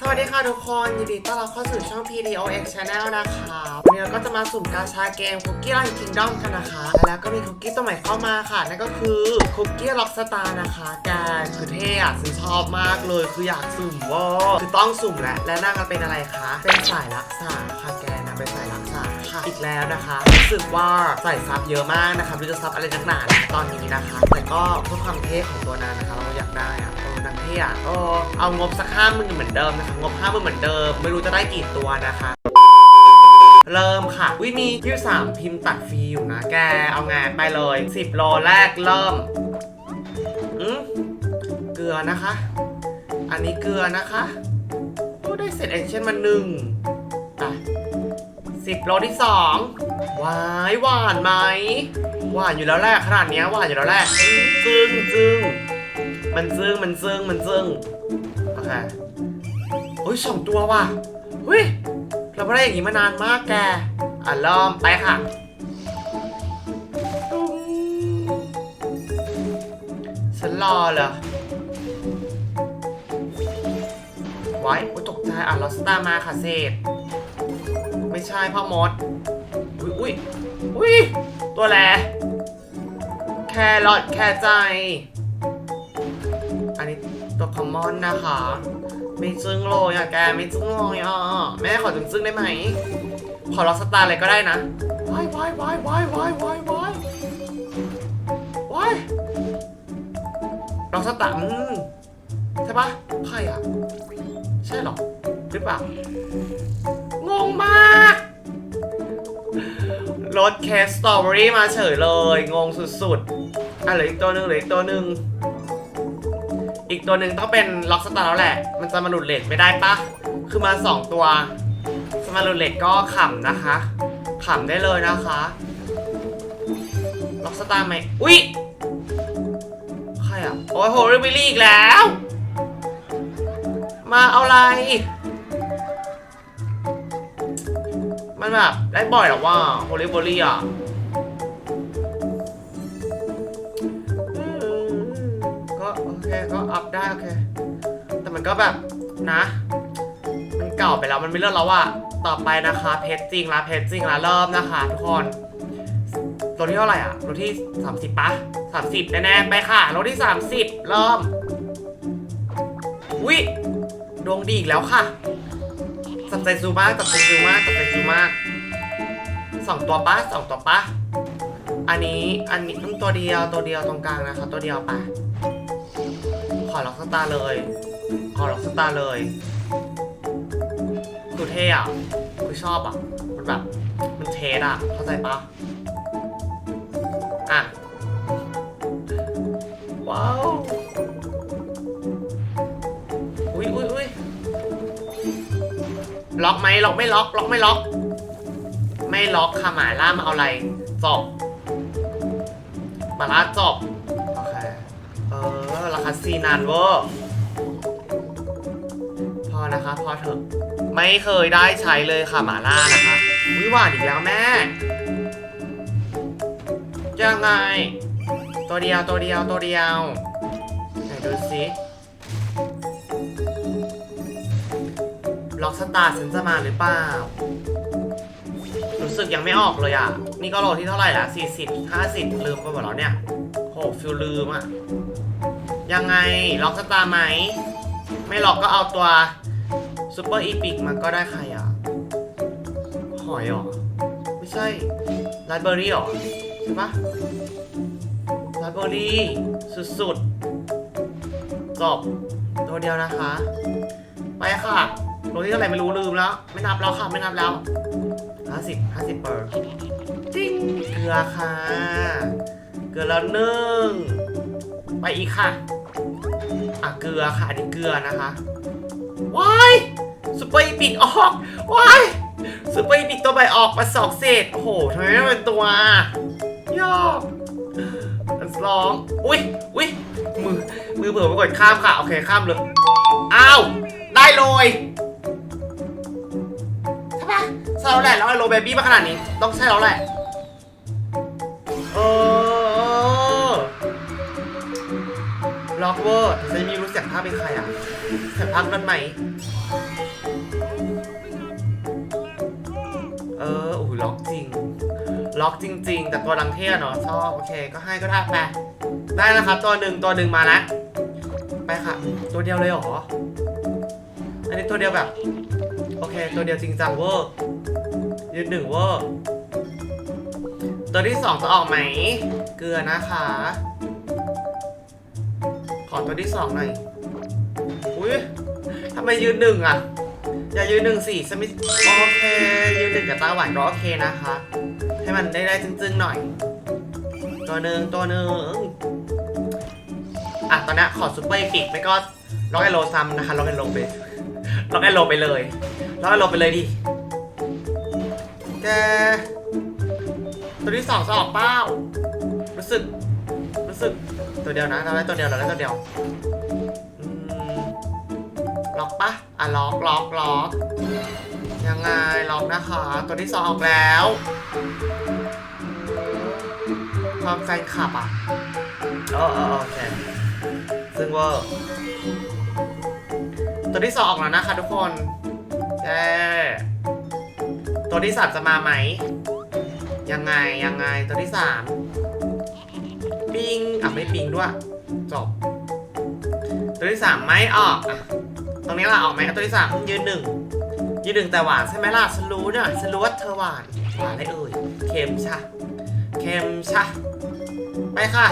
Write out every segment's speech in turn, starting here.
สวัสดีค่ะทุกคนยินดีต้อนรับเข้าสู่ช่อง PDOX Channel นะคะวันนี้เราก็จะมาสุ่มกาชาเกมคุกกี้รันคิงดอมกันนะคะ แล้วก็มีคุกกี้ตัวใหม่เข้ามาค่ะ นั่นก็คือคุกกี้ล็อกสตาร์นะคะแกคือเท่อะฉันชอบมากเลย คืออยากสุ่มว่าคือต้องสุ่มแหละและนั่งเป็นอะไรคะ เป็นสายรักษาค่ะแกนะเป็นสายรักษาค่ะอีกแล้วนะคะรู้สึกว่าใส่ซับเยอะมากนะคะไม่รู้จะซับอะไรนักหนานะตอนนี้นะคะ แต่ก็เพื่อความเท่ของตัวนางนะคะ เราอยากได้อะ ออนางเท่อะเออเอางบสักห้าหมื่นเหมือนเดิมนะคะงบห้าหมื่นเหมือนเดิม ไม่รู้จะได้กี่ตัวนะคะเริ่มค่ะ วิมีที่สามพิมพ์ตัดฟรีอยู่นะ แก เอาไงไปเลย 10 โลแรกเริ่มอืมเกลือนะคะ อันนี้เกลือนะคะโอ้ได้เสร็จแอคชั่นมาหนึ่งอะสิบโลที่สองหวายหวานไหม หวานอยู่แล้วแหละขนาดนี้หวานอยู่แล้วแหละจึงจึง มันจึงมันจึงมันจึงโอเคโอ้ยสองตัวว่ะเฮ้ยเราไม่ได้อย่างนี้มานานมากแกอะเริ่มไปค่ะฉันรอเหรอไว้โอ้ยตกใจอะลอสตามาค่ะเศษไม่ใช่พ่อมดอุ้ยอุ้ยอุ้ยตัวแลแครอทแครใจ คอมมอนนะคะ ไม่ซึ้งเลยอะแกไม่ซึ้งเลยอะแม่ขอถึงซึ้งได้ไหม ขอล็อกสตาร์เลยก็ได้นะวายวายวายวายวายวายวายวายล็อกสตาร์อืมใช่ปะใครอะ ใช่หรอหรือเปล่างงมากรถเคสสตรอเบอรี่มาเฉยเลย งงสุดๆอะเหลืออีกตัวหนึ่งเหลืออีกตัวหนึ่ง อีกตัวหนึ่งต้องเป็นล็อกสตาร์แล้วแหละ มันจะมาหลุดเลทไม่ได้ปะ คือมาสองตัวสมาหลุดเลทก็ขำนะคะขำได้เลยนะคะ ล็อกสตาร์ไหมอุ๊ย ใครอะ โอ้ยโฮลิบิลี่อีกแล้ว มาเอาอะไร มันแบบได้บ่อยหรอว่าโฮลิบิลี่อะ มันก็แบบนะ มันเก่าไปแล้วมันไม่เลิศแล้วอะต่อไปนะคะเพจจริงละเพจจริงละเริ่มนะคะ ทุกคนโลที่เท่าไหร่อะโลที่ 30ปะ30 แน่ๆไปค่ะโลที่ 30 เริ่มวิดวงดีอีกแล้วค่ะจับใจซูมากจับใจซูมากจับใจซูมากสองตัวปะสองตัวปะอันนี้อันนี้อืมตัวเดียวตัวเดียวตรงกลางนะคะ ตัวเดียวไปขอล็อกสตาร์เลย ขอล็อกสตาร์เลยคือเท่อะคือชอบอะมันแบบมันเทสอะเข้าใจปะอะ ว้าว อุ้ยอุ้ยอุ้ยล็อกไหมล็อกไม่ล็อก ล็อกไม่ล็อก ไม่ล็อกค่ะหมาล่ามาเอาอะไรจบหมาล่าจบโอเค เออ ราคาซีนานเวอร์พอ นะคะ พอเถอะไม่เคยได้ใช้เลยค่ะหมาล่านะคะวิวานอีกแล้วแม่ ยังไง ตัวเดียวตัวเดียวตัวเดียวไหนดูสิล็อกสตาร์ฉันจะมาหรือเปล่า รู้สึกยังไม่ออกเลยอะ นี่ก็โลที่เท่าไหร่ละ40 50 ลืมไปหมดแล้วเนี่ยโหฟิลลืมอะ ยังไงล็อกสตาร์ไหม ไม่ล็อกก็เอาตัว ซูเปอร์อีพิกมันก็ได้ใครอะ หอยเหรอ ไม่ใช่ราสเบอร์รี่เหรอ ใช่ปะราสเบอร์รี่สุดๆจบตัวเดียวนะคะ ไปค่ะโลที่เท่าไหร่ไม่รู้ลืมแล้ว ไม่นับแล้วค่ะ ไม่นับแล้ว50 50เปอร์จิ้งเกลือค่ะ เกลือแล้วหนึ่งไปอีกค่ะอะเกลือค่ะอันนี้เกลือนะคะว้าย ซุปเปอร์อีพิกออกว้ายซุปเปอร์อีพิกตัวใบออกมาสองเศษ โอ้โหทำไมไม่เป็นตัวยอกอันสองอุ้ยอุ้ยมือ มือเผื่อไปกดข้ามค่ะ โอเค ข้ามเลย อ้าว ได้เลยใช่ปะใช่แล้วแหละแล้วไอ้โรเบบี้มาขนาดนี้ ต้องใช่แล้วแหละเออล็อกเวอร์จะมีรู้เสียงภาพเป็นใครอะเสียงภาพนั้นไหม เออโอ้ล็อกจริง ล็อกจริง ๆ แต่ตัวรังเท่เนาะชอบโอเค ก็ให้ก็ได้ไปได้นะครับ ตัวหนึ่งตัวหนึ่งมาล้วไปค่ะ ตัวเดียวเลยเหรอ อันนี้ตัวเดียวแบบ โอเค ตัวเดียวจริงจังเวอร์ยืนหนึ่งเวอร์ตัวที่สองจะออกไหม เกลือนะคะ ขอตัวที่สองหน่อยอุ้ยทำไมยืนหนึ่งอะ อย่ายืนหนึ่งสี่สมิธโอเค ยืนหนึ่งกับตาหวานก็โอเคนะคะ ให้มันได้ได้จึ้งๆหน่อย ตัวหนึ่งตัวหนึ่งอะตอนนี้ขอซุปเปอร์อีพิกไม่ก็ล็อกไอโลซัมนะคะล็อกไอโลไปล็อกไอโลไปเลยล็อกไอโลไปเลยดิแกตัวที่สองจะออกเป้ารู้สึกรู้สึกตัวเดียวนะเราได้ตัวเดียวเราได้ตัวเดียว ล็อกปะอะล็อกล็อกล็อกยังไงล็อกนะคะ ตัวที่สองออกแล้วความแฟนคลับอะเออเออเออโอเคซึ่งเว่าตัวที่สองออกแล้วนะคะทุกคนเย้ตัวที่สามจะมาไหม ยังไงยังไงตัวที่สามปิงอะไม่ปิงด้วย จบ ตัวที่สามไม่ออกอะ ตรงนี้ล่ะออกไหมตัวที่สามยืนหนึ่งยืนหนึ่งแต่หวานใช่ไหมล่ะฉันรู้เนี่ยฉันรู้ว่าเธอหวานหวานอะไรเอ่ยเค็มชะเค็มชะไปค่ะ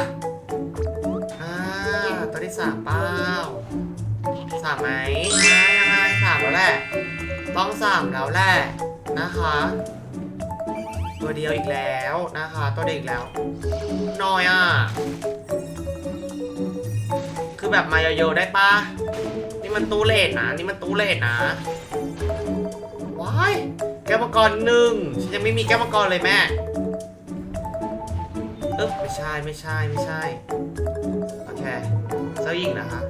อ่าตัวที่สามเป้าสามไหมอ่ยังไงสามแล้วแหละต้องสามแล้วแหละนะคะ ตัวเดียวอีกแล้วนะคะ ตัวเดียวอีกแล้วน้อยอะคือแบบมาโยๆได้ปะ นี่มันตู้เลทนะ นี่มันตู้เลทนะ ว้าย แก้วมังกรหนึ่งฉันยังไม่มีแก้วมังกรเลยแม่เอ๊บไม่ใช่ไม่ใช่ไม่ใช่ โอเคเจ้าหญิงนะคะ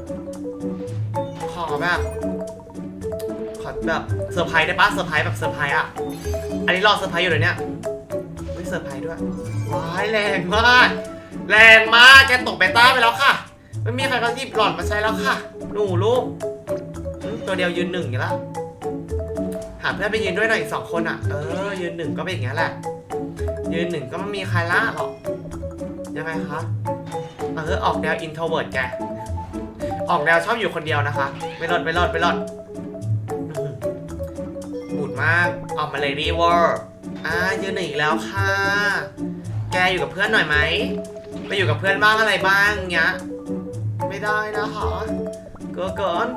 ขอแบบ ขอแบบเซอร์ไพรส์ได้ปะเซอร์ไพรส์แบบเซอร์ไพรส์อะ อันนี้รอเซอร์ไพรส์อยู่เลยเนี่ยไม่เซอร์ไพรส์ด้วย ว้ายแรงมาก แรงมาก แกตกเบต้าไปแล้วค่ะ ไม่มีใครเขาหยิบหลอดมาใช้แล้วค่ะ หนูลูกอืมตัวเดียวยืนหนึ่งอยู่แล้วหาเพื่อนไปยืนด้วยหน่อยอีกสองคนอะ เออ ยืนหนึ่งก็เป็นอย่างนี้ยแหละ ยืนหนึ่งก็ไม่มีใครล่าหรอก ยังไงคะ เออ ออกแนวอินโทรเวิร์ดแก ออกแนวชอบอยู่คนเดียวนะคะ ไม่รอดไม่รอดไม่รอดอื้อหือบูดมาก ออกมาเลยรีเวอร์อ่า ยืนหนึ่งอีกแล้วค่ะ แกอยู่กับเพื่อนหน่อยไหม ไปอยู่กับเพื่อนบ้างอะไรบ้างเงี้ย ได้นะคะเกินเกิน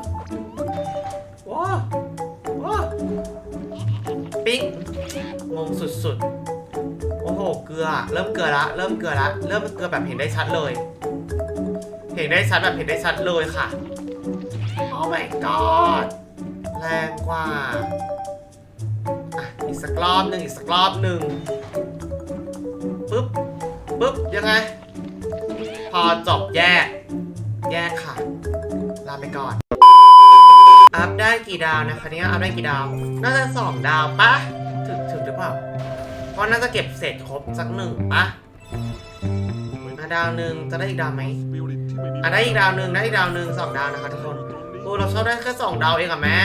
ว้าว้าปิ๊งงงสุดๆ โอ้โห เกลือ เริ่มเกลือละ เริ่มเกลือละ เริ่มเกลือแบบเห็นได้ชัดเลย เห็นได้ชัดแบบเห็นได้ชัดเลยค่ะ โอ้ my god แรงกว่า อะ อีกสักรอบหนึ่งอีกสักรอบหนึ่งปึ๊บปึ๊บยังไง พอจบแยก แยกค่ะ ลาไปก่อน อัพได้กี่ดาวนะคะเนี่ยอัพได้กี่ดาว น่าจะสองดาวปะถึงถึงหรือเปล่า เพราะน่าจะเก็บเศษครบสักหนึ่งปะอะดาวหนึ่งจะได้อีกดาวไหมอะได้อีกดาวหนึ่งได้อีกดาวหนึ่งสองดาวนะคะทุกคนโอ้เราชอบได้แค่สองดาวเองอะแม่